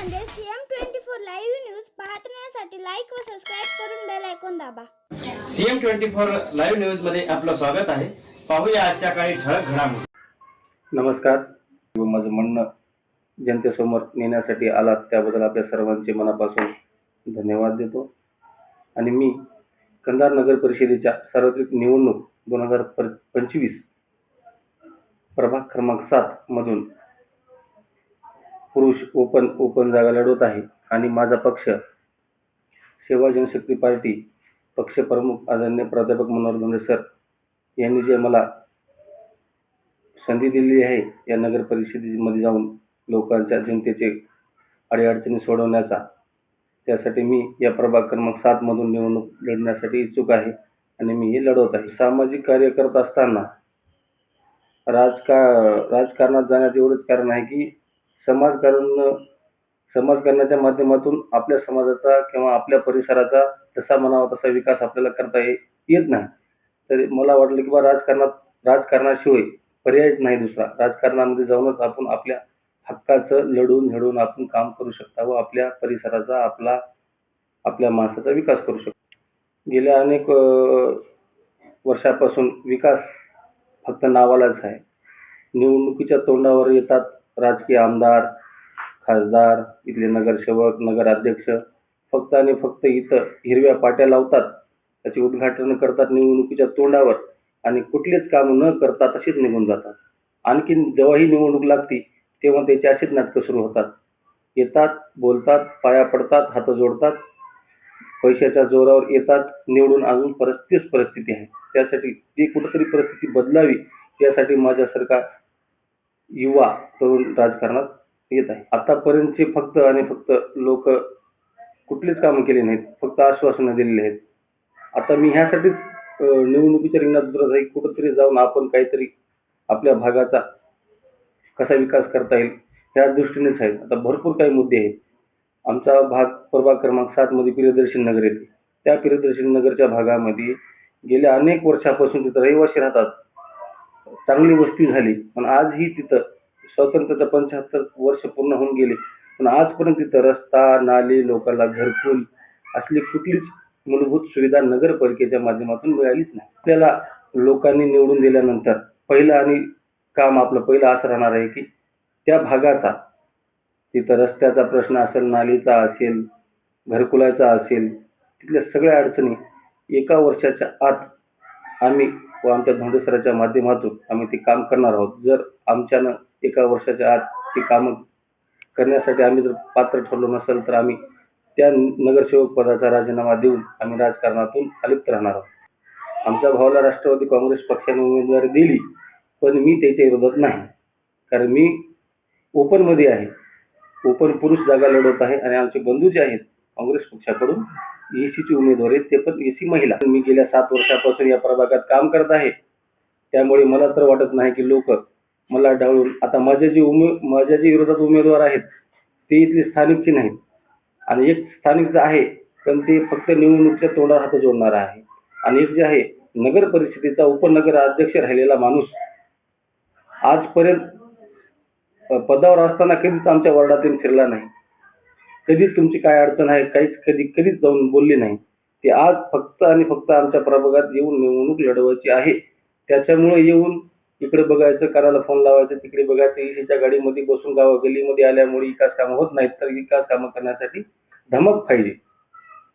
म्हणजे CM twenty four live news पाहण्यासाठी like व सबस्क्राईब करून बेल ऐकून दाबा. सीएम ट्वेंटी फोर लाईव्ह न्यूजमध्ये आपलं स्वागत आहे. पाहूया आजच्या काही ठळक घडामोडी. नमस्कार. व माझं म्हणणं जनतेसमोर नेण्यासाठी आलात त्याबद्दल आपल्या सर्वांचे मनापासून धन्यवाद देतो. आणि मी कंधार नगर परिषदेच्या सार्वत्रिक निवडणूक दोन हजार पर पंचवीस प्रभाग क्रमांक सातमधून पुरुष ओपन ओपन जागा लढवत आहे आणि माझा पक्ष सेवा जनशक्ती पार्टी पक्षप्रमुख आदरणीय प्राध्यापक मनोहर धोंडे सर यांनी जे मला संधी दिलेली आहे या नगर परिषदेमध्ये जाऊन लोकांच्या जनतेचे अडीअडचणी सोडवण्याचा त्यासाठी मी या प्रभाग क्रमांक सातमधून निवडणूक लढण्यासाठी इच्छुक आहे आणि मी हे लढवत आहे. सामाजिक कार्य करत असताना राजका राजकारणात जाण्यात एवढंच कारण आहे की समाजकारण समाजकारणाच्या माध्यमातून आपल्या समाजाचा किंवा आपल्या परिसराचा जसा म्हणावा तसा विकास आपल्याला करता ये येत नाही. तर मला वाटलं की बा राजकारणात राजकारणाशिवाय पर्यायच नाही दुसरा. राजकारणामध्ये जाऊनच आपण आपल्या हक्काचं लढून झडून आपण काम करू शकता व आपल्या परिसराचा आपला आपल्या माणसाचा विकास करू शकतो. गेल्या अनेक वर्षापासून विकास फक्त नावालाच आहे. निवडणुकीच्या तोंडावर येतात राजकीय आमदार खासदार इथले नगरसेवक नगराध्यक्ष फक्त आणि फक्त इथं हिरव्या पाट्या लावतात त्याची उद्घाटन करतात निवडणुकीच्या तोंडावर आणि कुठलेच काम न करता तशीच निघून जातात. आणखीन जेव्हाही निवडणूक लागती तेव्हा त्याची अशीच नाटकं सुरू होतात. येतात बोलतात पाया पडतात हात जोडतात पैशाच्या जोरावर येतात निवडून अजून परिस्थितीच परिस्थिती आहे. त्यासाठी ती कुठंतरी परिस्थिती बदलावी यासाठी माझ्यासारखा युवा तरुण राजकारणात येत आहे. आतापर्यंतचे फक्त आणि फक्त लोक कुठलीच कामं केली नाहीत फक्त आश्वासनं दिलेली आहेत. आता मी ह्यासाठीच निवडणुकीच्या रिंगणात उतरत आहे कुठंतरी जाऊन आपण काहीतरी आपल्या भागाचा कसा विकास करता येईल ह्या दृष्टीनेच आहे. आता भरपूर काही मुद्दे आहेत. आमचा भाग प्रभाग क्रमांक सातमध्ये प्रियदर्शन नगर येते. त्या प्रियदर्शन नगरच्या भागामध्ये गेल्या अनेक वर्षापासून तिथं रहिवासी राहतात. चांगली वस्ती झाली. पण आजही तिथं स्वातंत्र्याचं पंच्याहत्तर वर्ष पूर्ण होऊन गेले. पण आजपर्यंत तिथं रस्ता नाली लोकांना घरकुल असली कुठलीच मूलभूत सुविधा नगरपालिकेच्या माध्यमातून मिळालीच नाही. आपल्याला लोकांनी निवडून दिल्यानंतर पहिलं आणि काम आपलं पहिलं असं राहणार आहे की त्या भागाचा तिथं रस्त्याचा प्रश्न असेल नालीचा असेल घरकुलाचा असेल तिथल्या सगळ्या अडचणी एका वर्षाच्या आत आम्ही व आमच्या धोंडेसराच्या माध्यमातून आम्ही ते काम करणार आहोत. जर आमच्यानं एका वर्षाच्या आत ती कामं करण्यासाठी आम्ही जर पात्र ठरलो नसेल तर आम्ही त्या नगरसेवक पदाचा राजीनामा देऊन आम्ही राजकारणातून अलिप्त राहणार आहोत. आमच्या भावाला राष्ट्रवादी काँग्रेस पक्षाने उमेदवारी दिली पण मी त्याच्या विरोधात नाही. कारण मी ओपनमध्ये आहे. ओपन पुरुष जागा लढवत आहे आणि आमचे बंधू जे आहेत काँग्रेस पक्षाकडून ए सीची उमेदवार आहेत ते पण ए सी महिला. मी गेल्या सात वर्षापासून या प्रभागात काम करत आहे. त्यामुळे मला तर वाटत नाही की लोक मला डावळून आता माझ्या जे उमे माझ्या जे विरोधात उमेदवार आहेत ते इथले स्थानिकचे नाहीत. आणि एक स्थानिकचं आहे पण ते फक्त निवडणुकीच्या तोंडावर हात जोडणार आहे. आणि एक जे आहे नगर परिषदेचा उपनगर अध्यक्ष राहिलेला माणूस आजपर्यंत पदावर असताना कधीच आमच्या वॉर्डातून फिरला नाही. कधीच तुमची काय अडचण आहे काहीच कधी कधीच जाऊन बोलले नाही. ते आज फक्त आणि फक्त आमच्या प्रभागात येऊन निवडणूक लढवायची आहे. त्याच्यामुळे येऊन इकडे बघायचं कराला फोन लावायचं तिकडे बघायचं. एसीच्या गाडीमध्ये बसून गावा गलीमध्ये आल्यामुळे विकास कामं होत नाहीत तर विकास कामं करण्यासाठी धमक पाहिजे.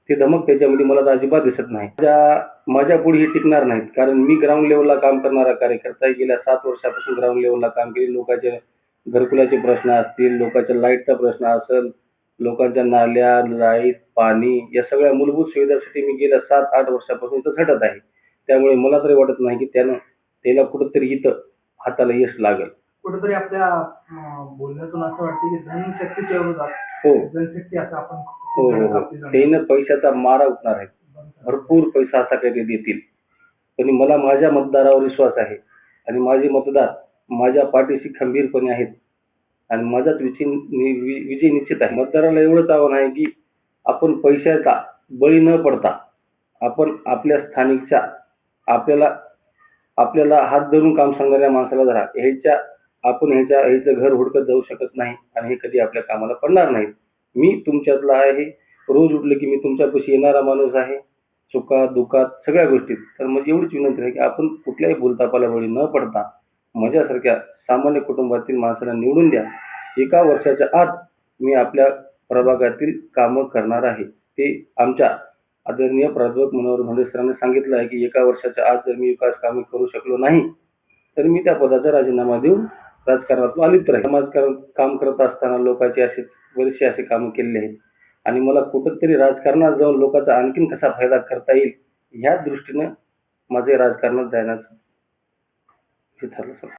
ते धमक त्याच्यामध्ये मला तर अजिबात दिसत नाही. माझ्या माझ्या पुढे हे टिकणार नाहीत. कारण मी ग्राउंड लेवलला काम करणारा कार्यकर्ता गेल्या सात वर्षापासून ग्राउंड लेवलला काम केले. लोकांचे घरकुलाचे प्रश्न असतील लोकांच्या लाईटचा प्रश्न असेल लोकांच्या नाल्या लाइट पाणी या सगळ्या मूलभूत सुविधासाठी मी गेल्या सात आठ वर्षापासून इथं झटत आहे. त्यामुळे मला तरी वाटत नाही की त्यानं त्याला कुठंतरी इथं हाताला यश लागेल. कुठेतरी आपल्या अं, बोलण्यातून असं वाटतं की धनशक्तीच्या विरोधात हो. जनशक्ती असं आपण हो हो हो. त्यानं पैशाचा मारा उठणार आहे. भरपूर पैसा असा काही ते देतील. पण मला माझ्या मतदारावर विश्वास आहे. आणि माझे मतदार माझ्या पाठीशी खंबीरपणे आहेत. आणि माझाच विजय नि- वि- विजय निश्चित आहे. मतदाराला एवढंच आव्हान आहे की आपण पैशाचा बळी न पडता आपण आपल्या स्थानिकच्या आपल्याला आपल्याला हात धरून काम सांगणाऱ्या माणसाला धरा. ह्याच्या आपण ह्याच्या ह्याचं घर हुडकत जाऊ शकत नाही आणि हे कधी आपल्या कामाला पडणार नाही. मी तुमच्यातला आहे. रोज उठलं की मी तुमच्यापाशी येणारा माणूस आहे. सुखात दुःखात सगळ्या गोष्टीत. तर मग एवढीच विनंती आहे की आपण कुठल्याही बोलतापाला बळी न पडता माझ्यासारख्या सामान्य कुटुंबातील माणसाला निवडून द्या. एका वर्षाच्या आत मी आपल्या प्रभागातील कामं करणार आहे. ते आमच्या आदरणीय प्राध्यापक मनोहर धोंडे सरांनी सांगितलं आहे की एका वर्षाच्या आत जर मी विकास कामे करू शकलो नाही तर मी त्या पदाचा राजीनामा देऊन राजकारणातून अलिप्त राहील समाजकारण काम करत असताना लोकांचे असे बरेचसे असे कामं केलेले आहेत. आणि मला कुठंतरी राजकारणात जाऊन लोकांचा आणखीन कसा फायदा करता येईल ह्या दृष्टीनं माझे राजकारणात जाण्याचं हे ठरलं सर